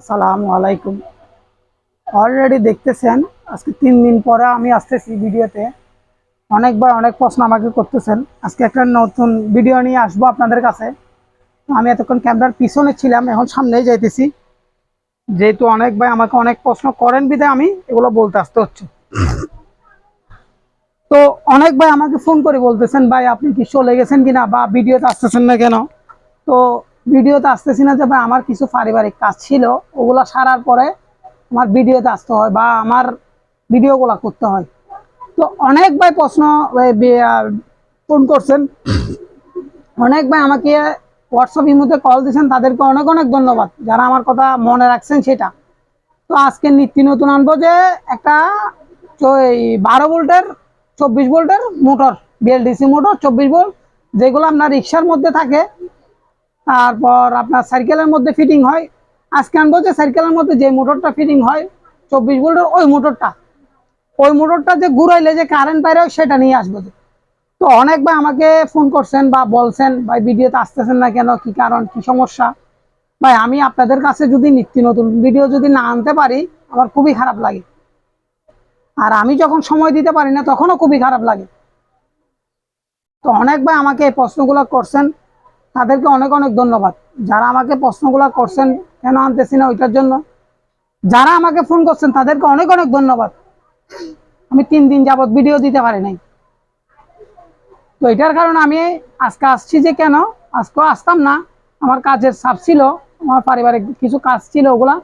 আসসালামু আলাইকুম। অলরেডি দেখতেছেন, আজকে তিন দিন পরে আমি আসতেছি ভিডিওতে। অনেকবার অনেক প্রশ্ন আমাকে করতেছেন। আজকে একটা নতুন ভিডিও নিয়ে আসব আপনাদের কাছে। আমি এতক্ষণ ক্যামেরার পিছনে ছিলাম, এখন সামনেই যাইতেছি। যেহেতু অনেক ভাই আমাকে অনেক প্রশ্ন করেন বিধায় আমি এগুলো বলতে আসতে হচ্ছে। তো অনেক ভাই আমাকে ফোন করে বলতেছেন, ভাই, আপনি কি চলে গেছেন কিনা বা ভিডিওতে আসতেছেন না কেন? তো ভিডিওতে আসতেছি না যে ভাই, আমার কিছু পারিবারিক কাজ ছিল, ওগুলা সারার পরে আমার ভিডিওতে আসতে হয় বা আমার ভিডিওগুলো করতে হয়। তো অনেক ভাই প্রশ্ন ফোন করছেন। অনেক ভাই আমাকে হোয়াটসঅ্যাপ ইমোতে কল দিয়েছেন, তাদেরকে অনেক অনেক ধন্যবাদ যারা আমার কথা মনে রাখছেন সেটা। তো আজকে নিত্য নতুন আনব যে একটা বারো ভোল্টের, চব্বিশ ভোল্টের মোটর বিএলডিসি মোটর, চব্বিশ ভোল্ট, যেগুলো আপনার রিক্সার মধ্যে থাকে তারপর আপনার সাইকেলের মধ্যে ফিটিং হয়। আজকে আনব যে সাইকেলের মধ্যে যে মোটরটা ফিটিং হয়, চব্বিশ ভোল্টের ওই মোটরটা ওই মোটরটা যে ঘুরাইলে যে কারেন্ট বাইরে সেটা নিয়ে আসব। তো অনেক ভাই আমাকে ফোন করছেন বা বলছেন, ভাই ভিডিওতে আসতেছেন না কেন? কি কারণ? কি সমস্যা? ভাই, আমি আপনাদের কাছে যদি নিত্য নতুন ভিডিও যদি না আনতে পারি, আমার খুবই খারাপ লাগে। আর আমি যখন সময় দিতে পারি না, তখনও খুবই খারাপ লাগে। তো অনেক ভাই আমাকে এই প্রশ্নগুলো করছেন তাদেরকে অনেক অনেক ধন্যবাদ। যারা আমাকে প্রশ্নগুলো করছেন, কেন আনতেছি না ওইটার জন্য? যারা আমাকে ফোন করছেন, তাদেরকে অনেক অনেক ধন্যবাদ। আমি তিন দিন যাবৎ ভিডিও দিতে পারি নাই। তো এটার কারণে আমি আজকে আসছি যে কেন? আজকেও আসতাম না। আমার কাজের চাপ ছিল, আমার পারিবারিক কিছু কাজ ছিল ওগুলা।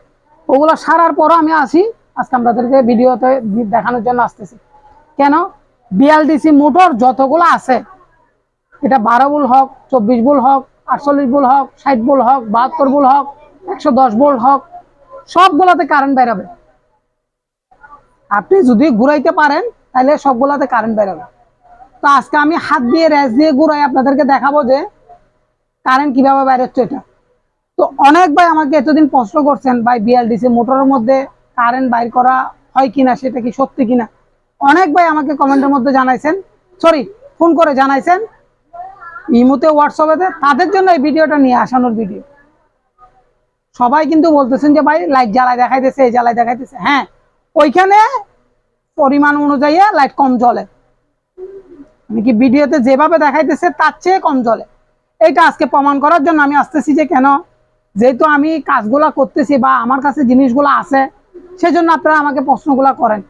ওগুলা সারার পরও আমি আসি। আজকে আপনাদেরকে ভিডিওতে দেখানোর জন্য আসতেছি। কেন? বিএলডিসি মোটর যতগুলো আছে এটা বারো বুল হোক, চব্বিশ বুল হোক, আটচল্লিশ বুল হোক, ষাট বুল হোক, বাহাত্তর বুল হোক, একশো দশ বোল্ট হোক, সবগুলাতে কারেন্ট বেরোবে। আপনি যদি ঘুরাইতে পারেন, তাহলে সবগুলাতে কারেন্ট বেরোবে। তো আজকে আমি হাত দিয়ে র্যাস দিয়ে ঘুরাই আপনাদেরকে দেখাবো যে কারেন্ট কীভাবে বের হচ্ছে এটা। তো অনেক ভাই আমাকে এতদিন প্রশ্ন করছেন, ভাই বিএলডিসি মোটরের মধ্যে কারেন্ট বাইর করা হয় কিনা, সেটা কি সত্যি কিনা? অনেক ভাই আমাকে কমেন্টের মধ্যে জানাইছেন সরি ফোন করে জানাইছেন ইমুতে হোয়াটসঅ্যাপে তাদের জন্য এই ভিডিওটা নিয়ে আসানোর ভিডিও। সবাই কিন্তু বলতেছেন যে, ভাই লাইট জ্বালায় দেখাইতেছে, এই জ্বালায় দেখাইতেছে। হ্যাঁ ওইখানে পরিমাণ অনুযায়ী লাইট কম জ্বলে। মানে কি ভিডিওতে যেভাবে দেখাইতেছে, তার চেয়ে কম জ্বলে। এইটা আজকে প্রমাণ করার জন্য আমি আসতেছি যে, কেন? যেহেতু আমি কাজগুলা করতেছি বা আমার কাছে জিনিসগুলো আছে, সেজন্য আপনারা আমাকে প্রশ্নগুলা করেন।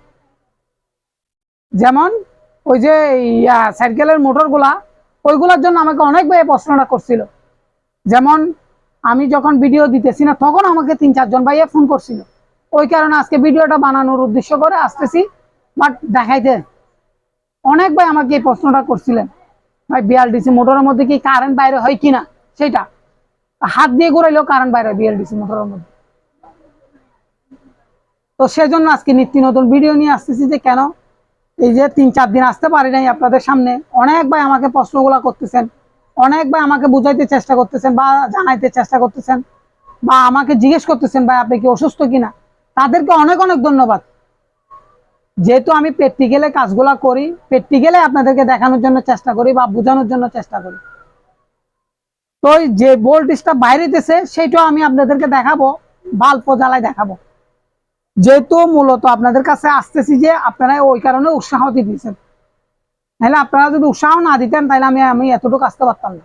যেমন, ওই যে সাইকেলের মোটরগুলা ওইগুলোর জন্য আমাকে অনেক ভাই প্রশ্নটা করছিল। যেমন, আমি যখন ভিডিও দিতেছি না, তখন আমাকে তিন, চারজন ভাইয়া ফোন করছিল। ওই কারণে আজকে ভিডিওটা বানানোর উদ্দেশ্য করে আসতেছি। বাট দেখাইতে অনেক ভাই আমাকে এই প্রশ্নটা করছিলেন। ভাই বিএলডিসি মোটরের মধ্যে কি কারেন্ট বাইরে হয় কিনা? সেটা। হাত দিয়ে ঘুরাইলেও কারেন্ট বাইরে হয় বিএলডিসি মোটরের মধ্যে। তো সেজন্য আজকে নিত্য নতুন ভিডিও নিয়ে আসতেছি যে কেন এই যে তিন চার দিন আসতে পারি নাই আপনাদের সামনে, অনেক ভাই আমাকে প্রশ্নগুলা করতেছেন, অনেক ভাই আমাকে বুঝাইতে চেষ্টা করতেছেন বা জানাইতে চেষ্টা করতেছেন বা আমাকে জিজ্ঞেস করতেছেন, ভাই, আপনি কি অসুস্থ কিনা? তাদেরকে অনেক অনেক ধন্যবাদ। যেহেতু আমি প্র্যাকটিক্যালে কাজগুলা করি, প্র্যাকটিক্যালে আপনাদেরকে দেখানোর জন্য চেষ্টা করি বা বোঝানোর জন্য চেষ্টা করি। তো যে ভোল্টেজটা বাইরেতেছে সেটাও আমি আপনাদেরকে দেখাবো, বাল্ব জ্বালায় দেখাবো। যেহেতু মূলত আপনাদের কাছে আসতেছি যে আপনারা ওই কারণে উৎসাহ দিতেছেন নাহলে আপনারা যদি উৎসাহ না দিতেন, তাহলে আমি আমি এতটুকু আসতে পারতাম না।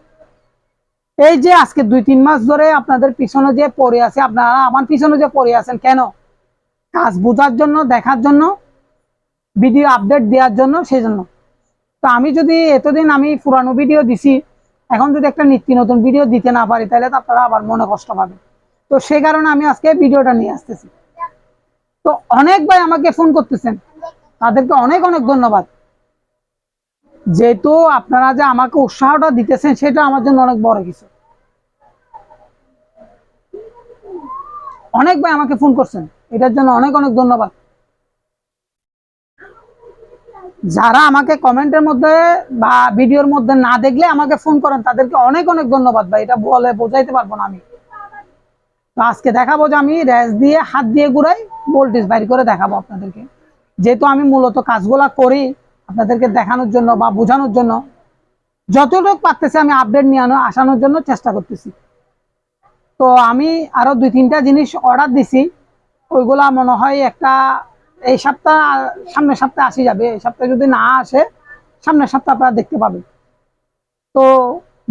এই যে আজকে দুই তিন মাস ধরে আপনাদের পিছনে যে পড়ে আছে, আপনারা আমার পিছনে যে পড়ে আছেন, কেন? কাজ বোঝার জন্য, দেখার জন্য ভিডিও আপডেট দেওয়ার জন্য সেই জন্য তো আমি যদি এতদিন আমি পুরানো ভিডিও দিছি, এখন যদি একটা নিত্য নতুন ভিডিও দিতে না পারি, তাহলে তো আপনারা আবার মনে কষ্ট পাবেন। তো সেই কারণে আমি আজকে ভিডিওটা নিয়ে আসতেছি। তো অনেক ভাই আমাকে ফোন করতেছেন। তাদেরকে অনেক অনেক ধন্যবাদ। যেহেতু আপনারা যে আমাকে উৎসাহটা দিতেছেন, সেটা আমার জন্য অনেক বড় কিছু। অনেক ভাই আমাকে ফোন করছেন। এটার জন্য অনেক অনেক ধন্যবাদ। যারা আমাকে কমেন্টের মধ্যে বা ভিডিওর মধ্যে না দেখলে আমাকে ফোন করেন, তাদেরকে অনেক অনেক ধন্যবাদ ভাই। এটা বলে বোঝাইতে পারব না আমি। তো আজকে দেখাবো যে আমি র্যাস দিয়ে হাত দিয়ে ঘুরাই ভোল্টেজ বাইর করে দেখাবো আপনাদেরকে। যেহেতু আমি মূলত কাজগুলা করি আপনাদেরকে দেখানোর জন্য বা বোঝানোর জন্য, যতটুকু পারতেছি আমি আপডেট নিয়ে আসানোর জন্য চেষ্টা করতেছি। তো আমি আরও দুই তিনটা জিনিস অর্ডার দিছি। ওইগুলা মনে হয় একটা এই সপ্তাহ, সামনের সপ্তাহে আসি যাবে। এই সপ্তাহে যদি না আসে, সামনের সপ্তাহে আপনারা দেখতে পাবেন। তো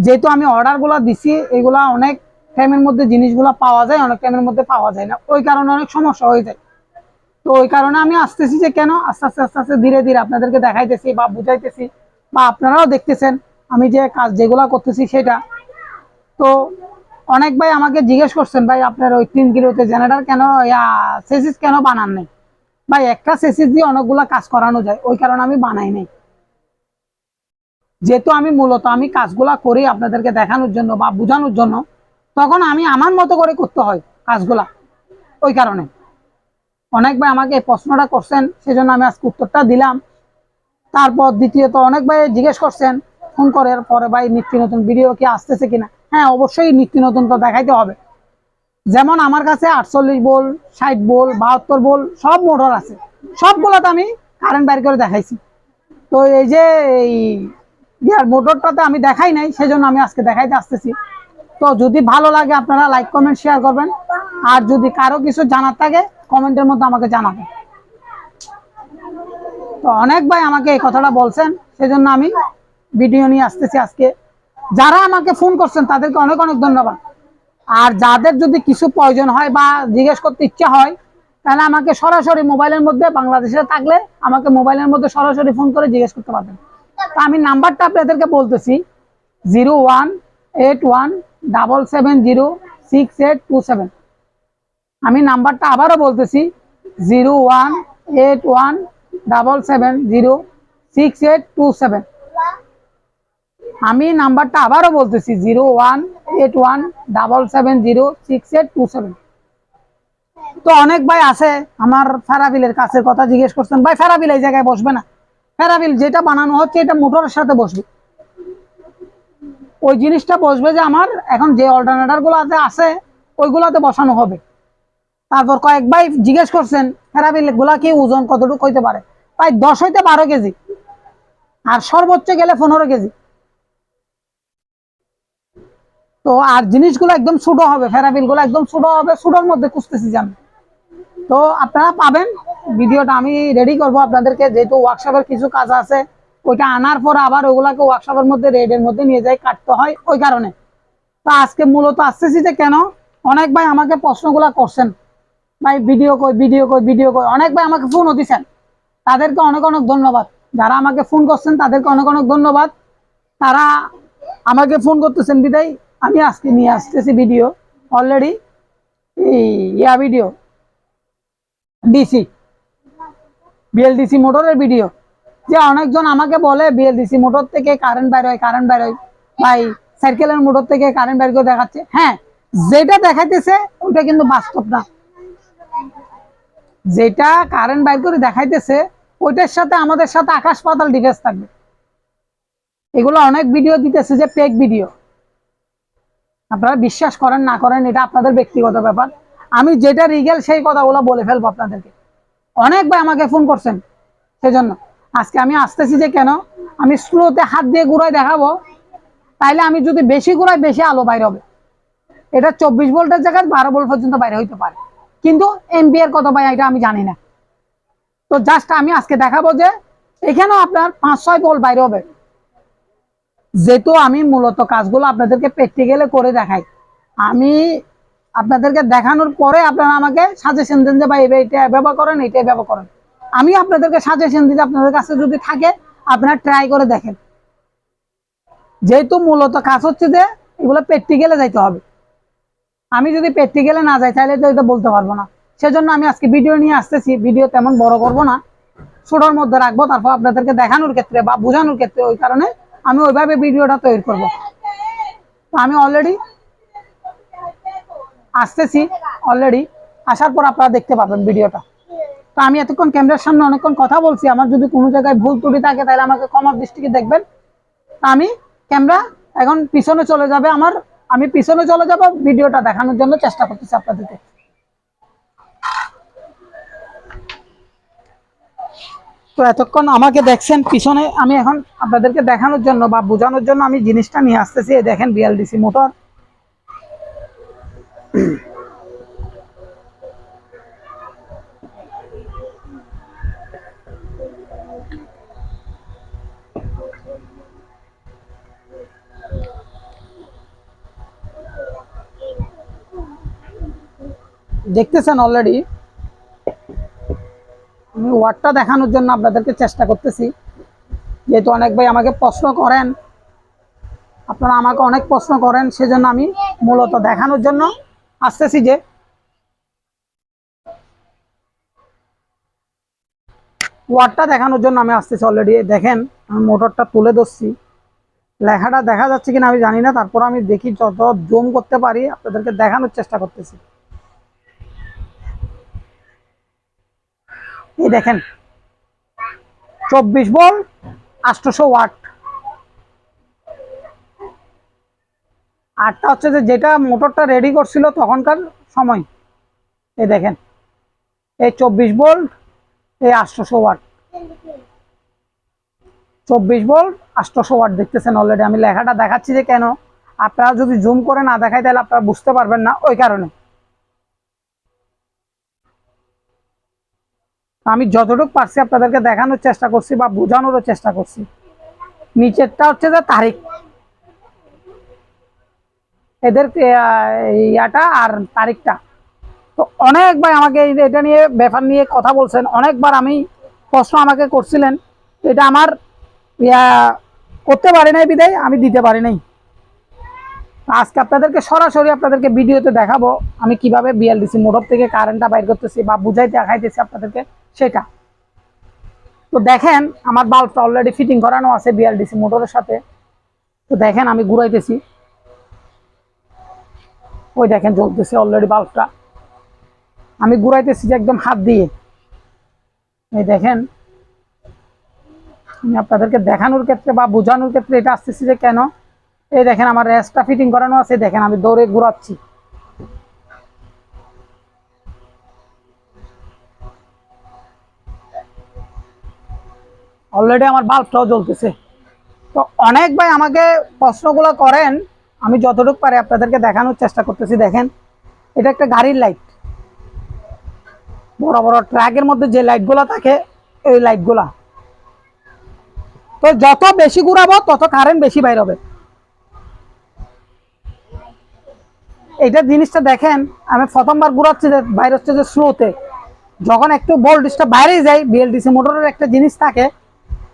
যেহেতু আমি অর্ডারগুলো দিছি, এগুলা অনেক টাইমের মধ্যে জিনিসগুলো পাওয়া যায়, অনেক টাইমের মধ্যে পাওয়া যায় না। ওই কারণে অনেক সমস্যা হয়ে যায়। তো ওই কারণে আমি আসতেছি যে কেন? আস্তে আস্তে আস্তে আস্তে ধীরে ধীরে আপনাদেরকে দেখাইতেছি বা বুঝাইতেছি বা আপনারাও দেখতেছেন আমি যে কাজ যেগুলা করতেছি সেটা। তো অনেক ভাই আমাকে জিজ্ঞেস করছেন, ভাই, আপনার ওই তিন কিলোতে জেনারেটর কেন সেসিস কেন বানান নাই? ভাই, একটা সেসিস দিয়ে অনেকগুলা কাজ করানো যায়, ওই কারণে আমি বানাই নাই। যেহেতু আমি মূলত আমি কাজগুলা করি আপনাদেরকে দেখানোর জন্য বা বোঝানোর জন্য তখন আমি আমার মতো করে করতে হয় কাজগুলা ওই কারণে। অনেক ভাই আমাকে প্রশ্নটা করছেন, সেজন্য আমি আজকে উত্তরটা দিলাম। তারপর দ্বিতীয়ত অনেক ভাই জিজ্ঞেস করছেন, ফোন করে পরে ভাই নিত্য নতুন ভিডিও কি আসতেছে কিনা? হ্যাঁ অবশ্যই নিত্য নতুন তো দেখাইতে হবে। যেমন আমার কাছে আটচল্লিশ বোল, ষাট বোল, বাহাত্তর বোল, সব মোটর আছে। সবগুলোতে আমি কারেন্ট বাইর করে দেখাইছি। তো এই যে এই মোটরটাতে আমি দেখাই নাই, সেজন্য আমি আজকে দেখাইতে আসতেছি। তো যদি ভালো লাগে আপনারা লাইক কমেন্ট শেয়ার করবেন। আর যদি কারও কিছু জানার থাকে কমেন্টের মধ্যে আমাকে জানাবেন। তো অনেক ভাই আমাকে এই কথাটা বলছেন, সেজন্য আমি ভিডিও নিয়ে আসতেছি আজকে। যারা আমাকে ফোন করছেন, তাদেরকে অনেক অনেক ধন্যবাদ। আর যাদের যদি কিছু প্রয়োজন হয় বা জিজ্ঞেস করতে ইচ্ছা হয়, তাহলে আমাকে সরাসরি মোবাইলের মধ্যে, বাংলাদেশে থাকলে আমাকে মোবাইলের মধ্যে সরাসরি ফোন করে জিজ্ঞেস করতে পারবেন। তা আমি নাম্বারটা আপনাদেরকে বলতেছি zero one eight one double seven zero six eight two seven আমি নাম্বারটা আবারও বলতেছি zero one eight one double seven zero six eight two seven আমি নাম্বারটা আবারও বলতেছি zero one eight one double seven zero six eight two seven তো অনেক ভাই আছে, আমার ফেরাবিলের কাছের কথা জিজ্ঞেস করছেন, ভাই, ফেরাবিল এই জায়গায় বসবে না? ফেরাবিল যেটা বানানো হচ্ছে, এটা মোটরের সাথে বসবে। ওই জিনিসটা বসবে যে আমার এখন যে অল্টারনেটারগুলো আছে আছে ওইগুলাতে বসানো হবে। তারপর কয়েক ভাই জিজ্ঞেস করছেন ফেরাবিলগুলা কি ওজন কতটুকু হইতে পারে? প্রায় দশ হইতে বারো কেজি। আর সর্বোচ্চ গেলে পনেরো কেজি। তো আর জিনিসগুলো একদম ছোট হবে ফেরাবিলগুলো একদম ছোট হবে, ছোটোর মধ্যে খুঁজতেছি আমি। তো আপনারা পাবেন, ভিডিওটা আমি রেডি করব। আপনাদেরকে যেহেতু ওয়ার্কশপের কিছু কাজ আছে ওইটা আনার পর আবার ওগুলাকে ওয়ার্কশপের মধ্যে রেডের মধ্যে নিয়ে যাই, কাটতে হয় ওই কারণে। তো আজকে মূলত আসতেছি যে কেন? অনেক ভাই আমাকে প্রশ্নগুলা করছেন। ভাই ভিডিও কই ভিডিও কই ভিডিও কই। অনেক ভাই আমাকে ফোনও দিছেন। তাদেরকে অনেক অনেক ধন্যবাদ। যারা আমাকে ফোন করছেন, তাদেরকে অনেক অনেক ধন্যবাদ। তারা আমাকে ফোন করতেছেন, বিদায়। আমি আজকে নিয়ে আসতেছি video already yeah video DC BLDC মোটরের ভিডিও যে অনেকজন আমাকে বলে বিএলডিসি মোটর থেকে কারেন্ট বাইর হয় কারেন্ট বাইর হয়। ভাই সাইকেলের মোটর থেকে কারেন্ট বাইর করে দেখাচ্ছে। হ্যাঁ যেটা দেখাইতেছে ওটা কিন্তু বাস্তব না। যেটা কারেন্ট বাইর করে দেখাইতেছে, ওইটার সাথে আমাদের সাথে আকাশ পাতাল ডিফেন্স থাকবে। এগুলো অনেক ভিডিও দিতেছে যে পেক ভিডিও আপনারা বিশ্বাস করেন, না করেন, এটা আপনাদের ব্যক্তিগত ব্যাপার। আমি যেটা রিগেল সেই কথাগুলো বলে ফেলব আপনাদেরকে। অনেক ভাই আমাকে ফোন করছেন, সেজন্য। আজকে আমি আসতেছি যে কেন? আমি স্লোতে হাত দিয়ে ঘুরাই দেখাবো। তাইলে আমি যদি বেশি ঘুরাই, বেশি আলো বাইর হবে। এটা চব্বিশ ভোল্টের জায়গায় বারো ভোল্ট পর্যন্ত বাইরে হইতে পারে। কিন্তু এমপিআর কত ভাই, এটা আমি জানি না। তো জাস্ট আমি আজকে দেখাবো যে এখানেও আপনার পাঁচ, ছয় ভোল্ট বাইরে হবে। যেহেতু আমি মূলত কাজগুলো আপনাদেরকে প্র্যাকটিক্যালে করে দেখাই। আমি আপনাদেরকে দেখানোর পরে আপনারা আমাকে সাজেশন দেন যে ভাই এটা ব্যবহার করেন এটাই ব্যবহার করেন। আমি আপনাদেরকে সাজেশন দিতে আপনাদের কাছে যদি থাকে, আপনারা ট্রাই করে দেখেন। যেহেতু মূলত কাজ হচ্ছে যে, এগুলো প্র্যাকটিক্যালে যাইতে হবে। আমি যদি প্র্যাকটিক্যালে না যাই, তাহলে তো বলতে পারব না। সেজন্য আমি আজকে ভিডিও নিয়ে আসতেছি। ভিডিও তেমন বড় করব না। ছোটোর মধ্যে রাখব, তারপর আপনাদেরকে দেখানোর ক্ষেত্রে বা বোঝানোর ক্ষেত্রে ওই কারণে আমি ওইভাবে ভিডিওটা তৈরি করব। আমি অলরেডি আসতেছি অলরেডি আসার পর আপনারা দেখতে পাবেন ভিডিওটা তো আমি এতক্ষণ ক্যামেরার সামনে অনেকক্ষণ কথা বলছি, আমার যদি কোনো জায়গায় ভুল ত্রুটি থাকে তাহলে আমাকে ক্ষমার দৃষ্টিকে দেখবেন। আমি ক্যামেরা এখন পিছনে চলে যাবে আমার, আমি পিছনে চলে যাব ভিডিওটা দেখানোর জন্য চেষ্টা করতেছি আপনাদেরকে। তো এতক্ষণ আমাকে দেখছেন পিছনে, আমি এখন আপনাদেরকে দেখানোর জন্য বা বোঝানোর জন্য আমি জিনিসটা নিয়ে আসতেছি দেখেন বিএলডিসি মোটর দেখতেছেন অলরেডি আমি ওয়ার্ডটা দেখানোর জন্য আপনাদেরকে চেষ্টা করতেছি। যেহেতু অনেক ভাই আমাকে প্রশ্ন করেন, আপনারা আমাকে অনেক প্রশ্ন করেন, সেজন্য আমি মূলত দেখানোর জন্য আসতেছি যে ওয়ার্ডটা দেখানোর জন্য আমি আসতেছি অলরেডি দেখেন, আমি মোটরটা তুলে ধরছি। লেখাটা দেখা যাচ্ছে কিনা আমি জানি না, তারপর আমি দেখি যত জুম করতে পারি, আপনাদেরকে দেখানোর চেষ্টা করতেছি। এই দেখেন। চব্বিশ বল আটশোশো ওয়াট। আটটা হচ্ছে যে যেটা মোটরটা রেডি করছিল তখনকার সময়। এই দেখেন, এই চব্বিশ ভোল্ট এই আটশোশো ওয়াট। চব্বিশ ভোল্ট আটশোশো ওয়াট দেখতেছেন অলরেডি আমি লেখাটা দেখাচ্ছি যে কেন। আপনারা যদি জুম করে না দেখাই তাহলে আপনারা বুঝতে পারবেন না ওই কারণে। আমি যতটুকু পারছি আপনাদেরকে দেখানোর চেষ্টা করছি বা বোঝানোরও চেষ্টা করছি। নিচেরটা হচ্ছে যে তারিখ। এদের ইয়াটা আর তারিখটা। তো অনেক ভাই আমাকে এটা নিয়ে, ব্যাপার নিয়ে কথা বলছেন। অনেকবার আমি প্রশ্ন আমাকে করছিলেন। এটা আমার, ইয়া, করতে পারি নাই বিদায়, আমি দিতে পারি নাই। আজকে আপনাদেরকে সরাসরি আপনাদেরকে ভিডিওতে দেখাবো আমি কীভাবে বিএলডিসি মোটর থেকে কারেন্টটা বাইর করতেছি বা বুঝাই দেখাইতেছি আপনাদেরকে। সেটা। তো দেখেন, আমার বাল্বটা অলরেডি ফিটিং করানো আছে বিএলডিসি মোটরের সাথে। তো দেখেন, আমি ঘুরাইতেছি। ওই দেখেন, জ্বলতেছে অলরেডি বাল্বটা। আমি ঘুরাইতেছি যে একদম হাত দিয়ে। এই দেখেন, আমি আপনাদেরকে দেখানোর ক্ষেত্রে বা বোঝানোর ক্ষেত্রে এটা আসতেছি যে কেন? এই দেখেন, আমার রেসটা ফিটিং করানো আছে। দেখেন, আমি দৌড়ে ঘুরাচ্ছি। অলরেডি আমার বাল্বটাও জ্বলতেছে। তো অনেক ভাই আমাকে প্রশ্নগুলো করেন, আমি যতটুকু পারি আপনাদেরকে দেখানোর চেষ্টা করতেছি, দেখেন। এটা একটা গাড়ির লাইট বড় বড় ট্রাকের মধ্যে যে লাইটগুলো থাকে, এই লাইটগুলা তো যত বেশি ঘুরাবো, তত কারেন্ট বেশি বাইর হবে। এইটা জিনিসটা দেখেন, আমি প্রথমবার ঘুরাচ্ছি যে বাইরে হচ্ছে যে স্লোতে যখন একটু ভোল্টেজটা বাইরে যায় বিএলডিসি মোটরের একটা জিনিস থাকে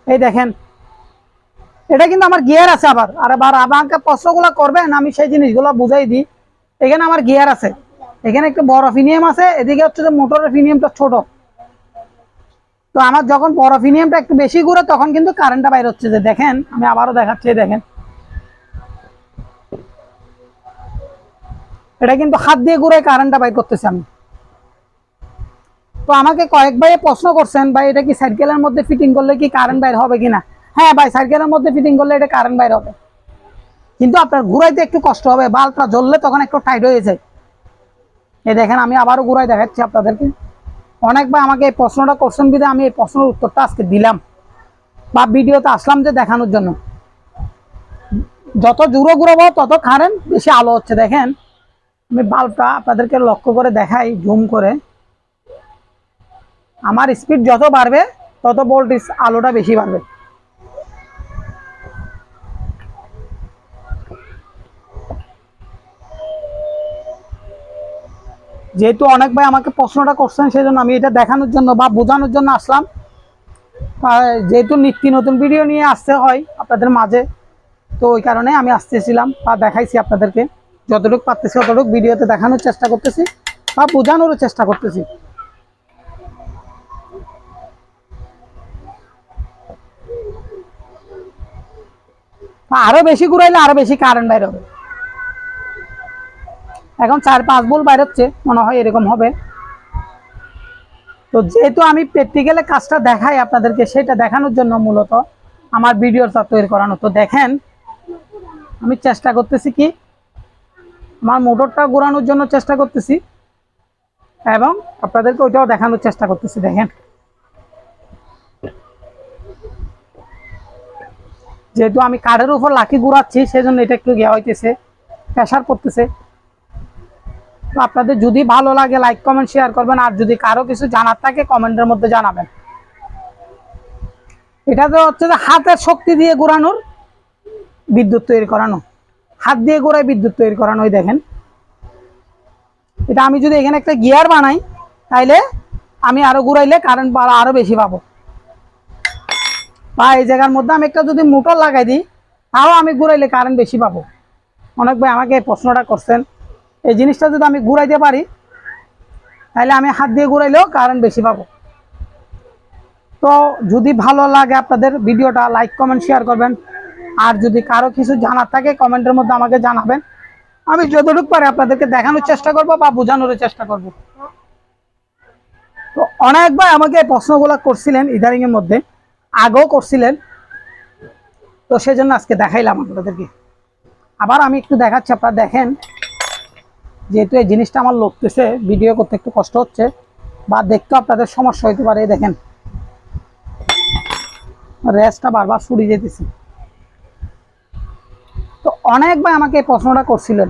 এই দেখেন, এটা কিন্তু আমার গিয়ার আছে আবার। আর আবার আমাকে প্রশ্নগুলো করবেন, আমি সেই জিনিসগুলো বুঝাই দিই। এখানে আমার গিয়ার আছে। এখানে একটু বড় ফিনিয়াম আছে, এদিকে হচ্ছে যে মোটরের ফিনিয়ামটা ছোট। তো আমার যখন বড় ফিনিয়ামটা একটু বেশি ঘুরে, তখন কিন্তু কারেন্টটা বাইর হচ্ছে যে, দেখেন, আমি আবারও দেখাচ্ছি দেখেন। এটা কিন্তু হাত দিয়ে ঘুরে কারেন্টটা বাইর করতেছি আমি। তো আমাকে কয়েক ভাই প্রশ্ন করছেন, ভাই, এটা কি সাইকেলের মধ্যে ফিটিং করলে কি কারেন্ট বাইর হবে কিনা? হ্যাঁ ভাই, সাইকেলের মধ্যে ফিটিং করলে এটা কারেন্ট বাইর হবে। কিন্তু আপনার ঘুরাইতে একটু কষ্ট হবে, বাল্বটা জ্বললে তখন একটু টাইট হয়ে যায়। এই দেখেন, আমি আবারও ঘুরাই দেখাচ্ছি আপনাদেরকে। অনেক ভাই আমাকে এই প্রশ্নটা করছেন বিধে আমি এই প্রশ্নের উত্তরটা আজকে দিলাম বা ভিডিওতে আসলাম যে দেখানোর জন্য। যত জোরে ঘুরাবো, তত কারেন্ট বেশি আলো হচ্ছে। দেখেন, আমি বাল্বটা আপনাদেরকে লক্ষ্য করে দেখাই জুম করে। আমার স্পিড যত বাড়বে, তত ভোল্টেজ আলোটা বেশি বাড়বে। যেহেতু অনেক ভাই আমাকে প্রশ্নটা করছেন সেই জন্য আমি এটা দেখানোর জন্য বা বোঝানোর জন্য আসলাম। যেহেতু নিত্য নতুন ভিডিও নিয়ে আসতে হয় আপনাদের মাঝে, তো ওই কারণে আমি আসতেছিলাম বা দেখাইছি আপনাদেরকে। যতটুকু পারতেছি, ততটুকু ভিডিওতে দেখানোর চেষ্টা করতেছি বা বোঝানোরও চেষ্টা করতেছি। আরও বেশি ঘুরাইলে আরও বেশি কারেন্ট বাইর হবে। এখন চার পাঁচ বল বাইর হচ্ছে মনে হয় এরকম হবে। তো যেহেতু আমি প্র্যাকটিক্যালে কাজটা দেখাই আপনাদেরকে, সেটা দেখানোর জন্য মূলত আমার ভিডিওটা তৈরি করানো। তো দেখেন, আমি চেষ্টা করতেছি কি, আমার মোটরটা ঘোরানোর জন্য চেষ্টা করতেছি এবং আপনাদেরকে ওইটাও দেখানোর চেষ্টা করতেছি, দেখেন। যেহেতু আমি কাঠের উপর লাঠি ঘুরাচ্ছি, সেজন্য এটা একটু গিয়া হইতেছে প্রেশার পড়তেছে। তো আপনাদের যদি ভালো লাগে লাইক কমেন্ট শেয়ার করবেন। আর যদি কারও কিছু জানার থাকে, কমেন্টের মধ্যে জানাবেন। এটা তো হচ্ছে যে হাতের শক্তি দিয়ে ঘোরানোর বিদ্যুৎ তৈরি করানো। হাত দিয়ে ঘোরায় বিদ্যুৎ তৈরি করানো, ওই দেখেন। এটা আমি যদি এখানে একটা গিয়ার বানাই, তাইলে আমি আরও ঘুরাইলে কারেন্ট আরও বেশি পাবো। বা এই জায়গার মধ্যে আমি একটা যদি মোটর লাগাই দিই, তাও আমি ঘুরাইলে কারেন্ট বেশি পাবো। অনেক ভাই আমাকে এই প্রশ্নটা করছেন। এই জিনিসটা যদি আমি ঘুরাইতে পারি, তাহলে আমি হাত দিয়ে ঘুরাইলেও কারেন্ট বেশি পাবো। তো যদি ভালো লাগে আপনাদের ভিডিওটা লাইক কমেন্ট শেয়ার করবেন। আর যদি কারও কিছু জানার থাকে কমেন্টের মধ্যে আমাকে জানাবেন। আমি যতটুকু পারি আপনাদেরকে দেখানোর চেষ্টা করব বা বোঝানোর চেষ্টা করব। তো অনেকবার আমাকে প্রশ্নগুলো করছিলেন ইদারিংয়ের মধ্যে। আগেও করছিলেন। তো সেজন্য আজকে দেখাইলাম আপনাদেরকে। আবার আমি একটু দেখাচ্ছি, আপনারা দেখেন। যেহেতু এই জিনিসটা আমার লাগতেছে ভিডিও করতে একটু কষ্ট হচ্ছে, বা দেখতে আপনাদের সমস্যা হইতে পারে দেখেন। রেসটা বারবার ছুটি যেতেছে তো অনেক ভাই আমাকে এই প্রশ্নটা করছিলেন।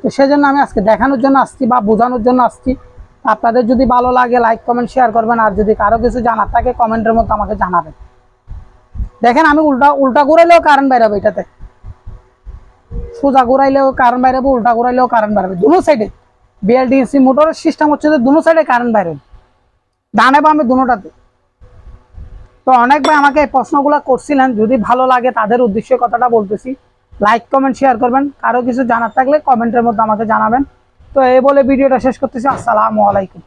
তো সেজন্য আমি আজকে দেখানোর জন্য আসছি, বা বোঝানোর জন্য আসছি। আপনাদের যদি ভালো লাগে লাইক কমেন্ট শেয়ার করবেন। আর যদি কারও কিছু জানার থাকে কমেন্টের মধ্যে আমাকে জানাবেন। দেখেন, আমি উল্টা উল্টা ঘুরাইলেও কারেন্ট বেরোবে এটাতে। সোজা ঘুরাইলেও কারেন্ট বেরোবে উল্টা ঘুরাইলেও কারেন্ট বেরোবে দুনো সাইডে বিএলডিসি মোটরের সিস্টেম হচ্ছে যে দুনো সাইডে কারেন্ট বেরোবে ডানে বামে দুটাতে তো অনেক ভাই আমাকে প্রশ্নগুলো করছিলেন। যদি ভালো লাগে তাদের উদ্দেশ্যে কথাটা বলতেছি। লাইক কমেন্ট শেয়ার করবেন। কারও কিছু জানার থাকলে কমেন্টের মধ্যে আমাকে জানাবেন। তো এ বলে ভিডিওটা শেষ করতেছি আসসালামু আলাইকুম।